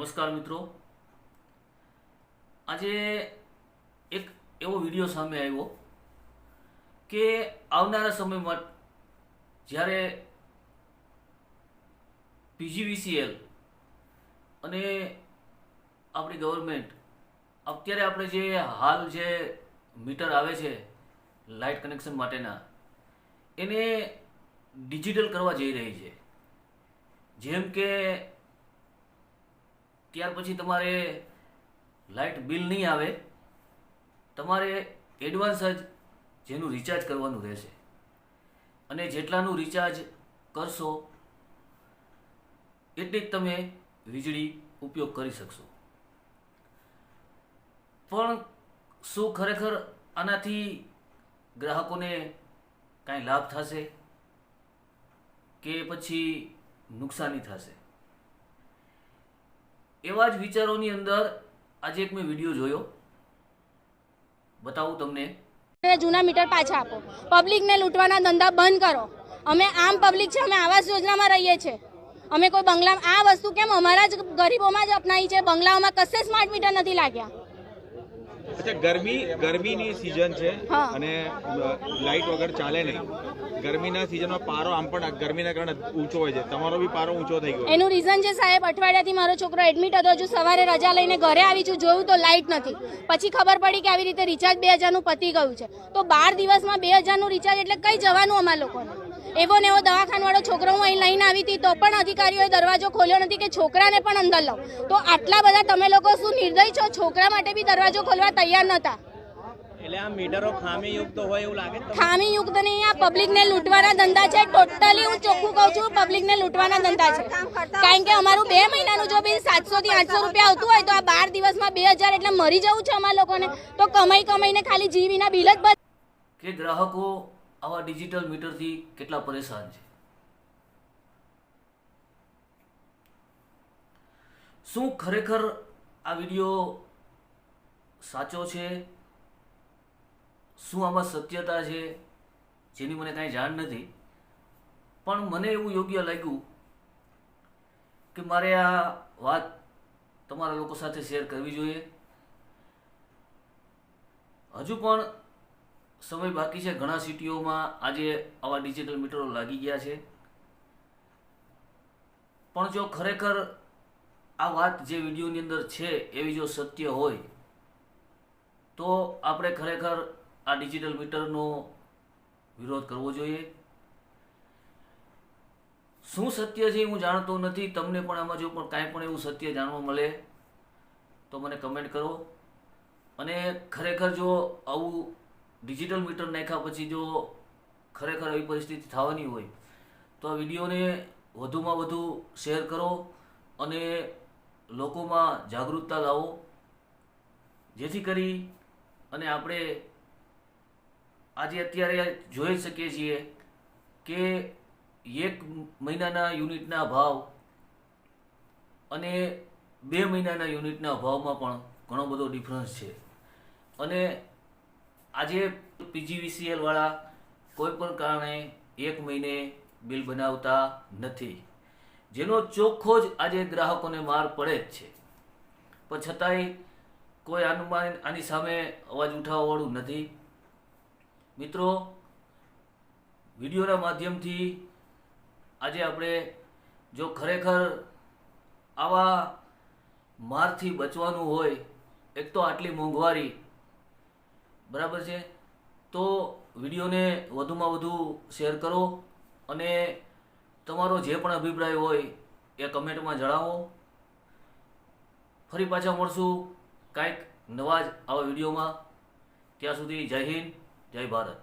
નમસ્કાર મિત્રો. આજે એક એવો વીડિયો સામે આવ્યો કે આવનારા સમયમાં જ્યારે પીજીવીસીએલ અને આપણી ગવર્મેન્ટ અત્યારે આપણે જે હાલ જે મીટર આવે છે લાઇટ કનેક્શન માટેના, એને ડિજિટલ કરવા જઈ રહી છે. જેમ કે ત્યાર પછી તમારે લાઇટ બિલ નહીં આવે, તમારે એડવાન્સ જ જેનું રિચાર્જ કરવાનું રહેશે. અને જેટલાનું રિચાર્જ કરશો, એટલી જ તમે વીજળી ઉપયોગ કરી શકશો. પણ શું ખરેખર આનાથી ગ્રાહકોને કાંઈ લાભ થશે કે પછી નુકસાની થશે? એવા જ વિચારોની અંદર આજે એક મેં વીડિયો જોયો. બતાવું તમને. જૂના મીટર પાછા આપો. પબ્લિકને લૂંટવાના ધંધા બંધ કરો. અમે આમ પબ્લિક છે, અમે આવાસ યોજનામાં રહીએ છીએ. અમે કોઈ બંગલા, આ વસ્તુ કેમ અમારા જ ગરીબોમાં જ અપનાવી છે? બંગલાઓમાં કશે સ્માર્ટ મીટર નથી લાગ્યા? અચ્છા ગરમી ગરમીની સિઝન છે અને લાઇટ વગર ચાલે નહીં. ગરમીના સિઝનમાં પારો આમ પણ ગરમીના કારણે ઊંચો હોય છે. તમારો બી પારો ઊંચો થઈ ગયો. એનું રીઝન છે સાહેબ અઠવાડિયાથી મારો છોકરો એડમિટ હતો હજુ સવારે રજા લઈને ઘરે આવી છું જોયું તો લાઇટ નથી. પછી ખબર પડી કે આવી રીતે રિચાર્જ બે હજારનું પતી ગયું છે. તો બાર દિવસમાં બે હજારનું રિચાર્જ એટલે કઈ જવાનું અમારા લોકોને? એવો ને એવો દવાખાનવાળો છોકરો હું અહીં લઈને આવી હતી તો પણ અધિકારીઓએ દરવાજો ખોલ્યો નથી કે છોકરાને પણ અંદર લો તો આટલા બધા તમે લોકો શું નિર્દય છો? છોકરા માટે બી દરવાજો ખોલવા તૈયાર નતા એટલે આ મીટરો ખામીયુક્ત હોય એવું લાગે છે ખામી યુક્ત નહીં આ પબ્લિકને લૂંટવાના ધંધા છે. ટોટલી હું ચોખ્ખું કહું છું પબ્લિકને લૂંટવાના ધંધા છે. કારણ કે અમારું બે મહિનાનું જો બિલ સાતસો થી આઠસો રૂપિયા આવતું હોય તો આ બાર દિવસમાં બે હજાર એટલે મરી જવું છે અમારા લોકોને. તો કમાઈ કમાઈને ખાલી જીવીના બિલ જ કે ગ્રાહકો આવા ડિજિટલ મીટરથી કેટલા પરેશાન છે? શું ખરેખર આ વીડિયો સાચો છે? શું આમાં સત્યતા છે? જેની મને કાંઈ જાણ નથી. પણ મને એવું યોગ્ય લાગ્યું કે મારે આ વાત તમારા લોકો સાથે શેર કરવી જોઈએ. હજુ પણ સમય બાકી છે. ઘણા સિટીઓમાં આજે આવા ડિજિટલ મીટરો લાગી ગયા છે. પણ જો ખરેખર આ વાત જે વિડીયોની અંદર છે એવી જો સત્ય હોય, તો આપણે ખરેખર આ ડિજિટલ મીટરનો વિરોધ કરવો જોઈએ. શું સત્ય છે હું જાણતો નથી. તમને પણ આમાં જો પણ કાંઈ પણ એવું સત્ય જાણવા મળે, તો મને કમેન્ટ કરો. અને ખરેખર જો આવું ડિજિટલ મીટર નાખ્યા પછી જો ખરેખર એવી પરિસ્થિતિ થવાની હોય, તો આ વિડીયોને વધુમાં વધુ શેર કરો અને લોકોમાં જાગૃતતા લાવો. જેથી કરી અને આપણે આજે અત્યારે જોઈ શકીએ છીએ કે એક મહિનાના યુનિટના ભાવ અને બે મહિનાના યુનિટના ભાવમાં પણ ઘણો બધો ડિફરન્સ છે. અને આજે પીજીવીસીએલ વાળા કોઈ પણ કારણે એક મહિને બિલ બનાવતા નથી. જેનો ચોખ્ખો જ આજે ગ્રાહકોને માર પડે જ છે. પણ છતાંય કોઈ અનુમાન આની સામે અવાજ ઉઠાવવાવાળું નથી. મિત્રો, વિડીયોના માધ્યમથી આજે આપણે જો ખરેખર આવા મારથી બચવાનું હોય, એક તો આટલી મોંઘવારી બરાબર છે? તો વિડીયોને વધુમાં વધુ શેર કરો અને તમારો જે પણ અભિપ્રાય હોય એ કમેન્ટમાં જણાવો. ફરી પાછા મળશું કાંઈક નવા જ આવા વિડીયોમાં. ત્યાં સુધી જય હિન્દ, જય ભારત.